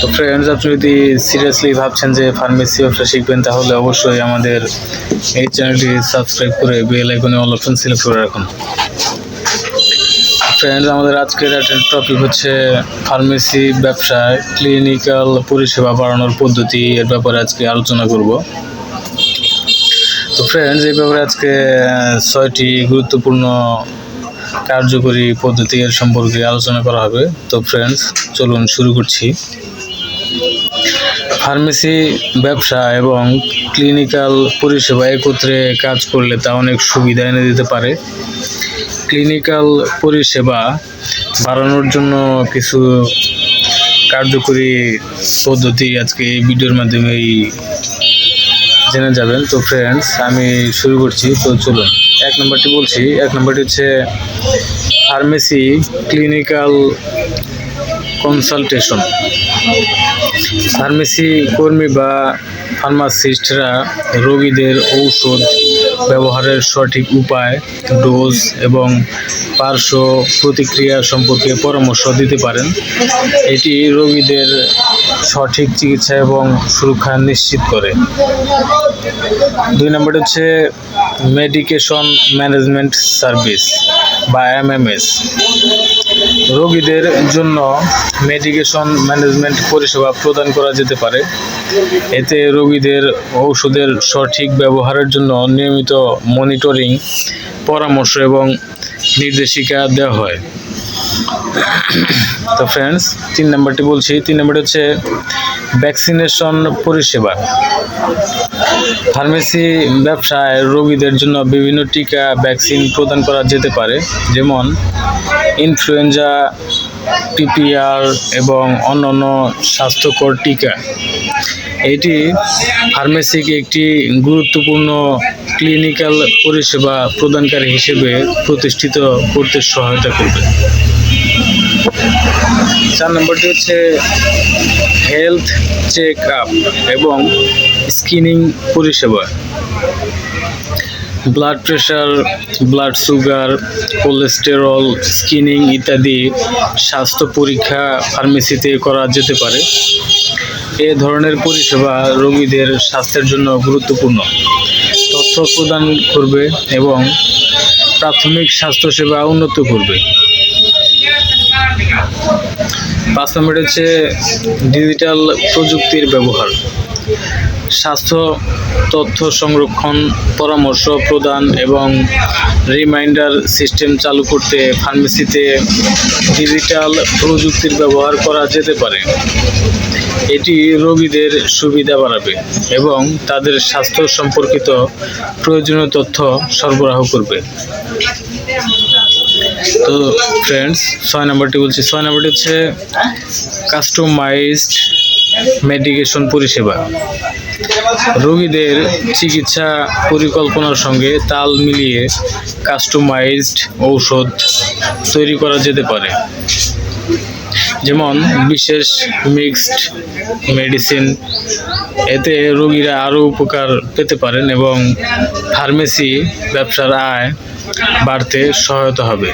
তো ফ্রেন্ডস আপনি যদি সিরিয়াসলি ভাবছেন যে ফার্মেসি ব্যবসা শিখবেন, তাহলে অবশ্যই আমাদের এই চ্যানেলটি সাবস্ক্রাইব করে বেল আইকনে অল অপশন সিলেক্ট করে রাখুন। ফ্রেন্ডস আমাদের আজকের একটা টপিক হচ্ছে ফার্মেসি ব্যবসায় ক্লিনিক্যাল পরিষেবা বাড়ানোর পদ্ধতি এর ব্যাপারে আজকে আলোচনা করব। তো ফ্রেন্ডস এই ব্যাপারে আজকে ছয়টি গুরুত্বপূর্ণ কার্যকরী পদ্ধতি এর সম্পর্কে আলোচনা করা হবে। তো ফ্রেন্ডস চলুন শুরু করছি। ফার্মেসি, ব্যবসা এবং ক্লিনিক্যাল পরিষেবা একত্রে কাজ করলে তা অনেক সুবিধা এনে দিতে পারে। ক্লিনিক্যাল পরিষেবা বাড়ানোর জন্য কিছু কার্যকরী পদ্ধতি আজকে এই ভিডিওর মাধ্যমেই জেনে যাবেন। তো ফ্রেন্ডস আমি শুরু করছি। তো চলুন, এক নম্বরটি বলছি। এক নম্বরটি হচ্ছে ফার্মেসি ক্লিনিক্যাল কনসালটেশন। ফার্মেসি কর্মী বা ফার্মাসিস্টরা রোগীদের ঔষধ ব্যবহারের সঠিক উপায় ডোজ এবং পার্শ্ব প্রতিক্রিয়া সম্পর্কে পরামর্শ দিতে পারেন। এটি রোগীদের সঠিক চিকিৎসা এবং সুরক্ষা নিশ্চিত করে। দুই নম্বর হচ্ছে মেডিকেশন ম্যানেজমেন্ট সার্ভিস বা এমএমএস রোগীদের জন্য মেডিকেশন ম্যানেজমেন্ট পরিষেবা প্রদান করা যেতে পারে। এতে রোগীদের ঔষধের সঠিক ব্যবহারের জন্য নিয়মিত মনিটরিং পরামর্শ এবং নির্দেশিকা দেওয়া হয়। তো ফ্রেন্ডস তিন নম্বরটি বলছি। তিন নম্বরটি হচ্ছে ভ্যাকসিনেশন পরিষেবা। ফার্মেসি ব্যবসায় রোগীদের জন্য বিভিন্ন টিকা ভ্যাকসিন প্রদান করা যেতে পারে। যেমন ইনফ্লুয়েঞ্জা পিপিআর এবং অন্যান্য স্বাস্থ্যকর টিকা। এটি ফার্মেসিকে একটি গুরুত্বপূর্ণ ক্লিনিক্যাল পরিষেবা প্রদানকারী হিসেবে প্রতিষ্ঠিত করতে সহায়তা করবে। চার নম্বরটি হচ্ছে হেলথ চেক আপ এবং স্ক্রিনিং পরিষেবা। Blood pressure blood sugar cholesterol screening ইত্যাদি স্বাস্থ্য পরীক্ষা ফার্মেসিতে করা যেতে পারে। এ ধরনের পরিষেবা রোগীদের স্বাস্থ্যের জন্য গুরুত্বপূর্ণ। তথ্য প্রদান করবে এবং প্রাথমিক স্বাস্থ্যসেবা উন্নত করবে। পাঁচ নম্বর হচ্ছে ডিজিটাল প্রযুক্তির ব্যবহার। স্বাস্থ্য তথ্য সংরক্ষণ, পরামর্শ প্রদান এবং রিমাইন্ডার সিস্টেম চালু করতে ফার্মেসিতে ডিজিটাল প্রযুক্তির ব্যবহার করা যেতে পারে। এটি রোগীদের সুবিধা বাড়াবে এবং তাদের স্বাস্থ্য সম্পর্কিত প্রয়োজনীয় তথ্য সরবরাহ করবে। তো ফ্রেন্ডস ছয় নম্বরটি বলছি। ছয় নম্বরটি হচ্ছে কাস্টমাইজড মেডিকেশন পরিষেবা। রোগীদের চিকিৎসা পরিকল্পনার সঙ্গে তাল মিলিয়ে কাস্টমাইজড ঔষধ তৈরি করা যেতে পারে। যেমন বিশেষ মিক্সড মেডিসিন, এতে রোগীরা আরও উপকার পেতে পারেন এবং ফার্মেসি ব্যবসার আয় বাড়তে সহায়তা হবে।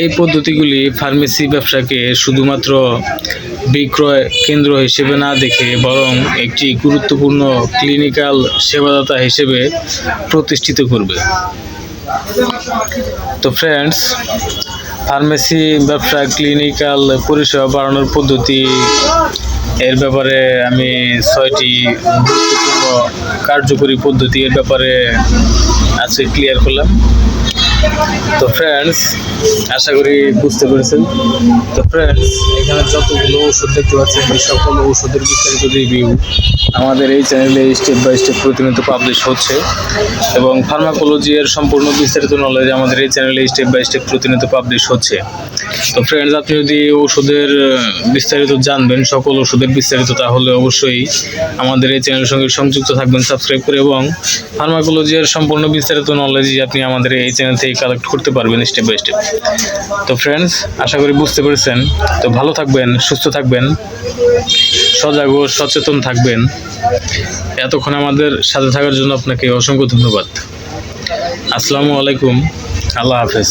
এই পদ্ধতিগুলি ফার্মেসি ব্যবসাকে শুধুমাত্র বিক্রয় কেন্দ্র হিসেবে না দেখে বরং একটি গুরুত্বপূর্ণ ক্লিনিক্যাল সেবাদাতা হিসেবে প্রতিষ্ঠিত করবে। তো ফ্রেন্ডস ফার্মেসি, ব্যবসা, ক্লিনিক্যাল পরিষেবা বাড়ানোর পদ্ধতি, এর ব্যাপারে আমি ছয়টি কার্যকরী পদ্ধতি এর ব্যাপারে আজকে ক্লিয়ার করলাম। তো ফ্রেন্ডস আশা করি বুঝতে পেরেছেন। তো ফ্রেন্ডস এখানে যতগুলো ওষুধ দেখতে পাচ্ছেন, এই সকল ওষুধের বিস্তারিত রিভিউ আমাদের এই চ্যানেলে স্টেপ বাই স্টেপ প্রতিনিয়ত পাবলিশ হচ্ছে এবং ফার্মাকোলজি এর সম্পূর্ণ বিস্তারিত নলেজ আমাদের এই চ্যানেলে স্টেপ বাই স্টেপ প্রতিনিয়ত পাবলিশ হচ্ছে। তো ফ্রেন্ডস আপনি যদি ওষুধের বিস্তারিত জানবেন, সকল ওষুধের বিস্তারিত, তাহলে অবশ্যই আমাদের এই চ্যানেলের সঙ্গে সংযুক্ত থাকবেন সাবস্ক্রাইব করে এবং ফার্মাকোলজি এর সম্পূর্ণ বিস্তারিত নলেজ আপনি আমাদের এই চ্যানেল থেকে কালেক্ট করতে পারবেন স্টেপ বাই স্টেপ তো ফ্রেন্ডস আশা করি বুঝতে পেরেছেন। তো ভালো থাকবেন, সুস্থ থাকবেন, সজাগ ও সচেতন থাকবেন। এতক্ষণ আমাদের সাথে থাকার জন্য আপনাকে অসংখ্য ধন্যবাদ। আসসালামু আলাইকুম, আল্লাহ হাফেজ।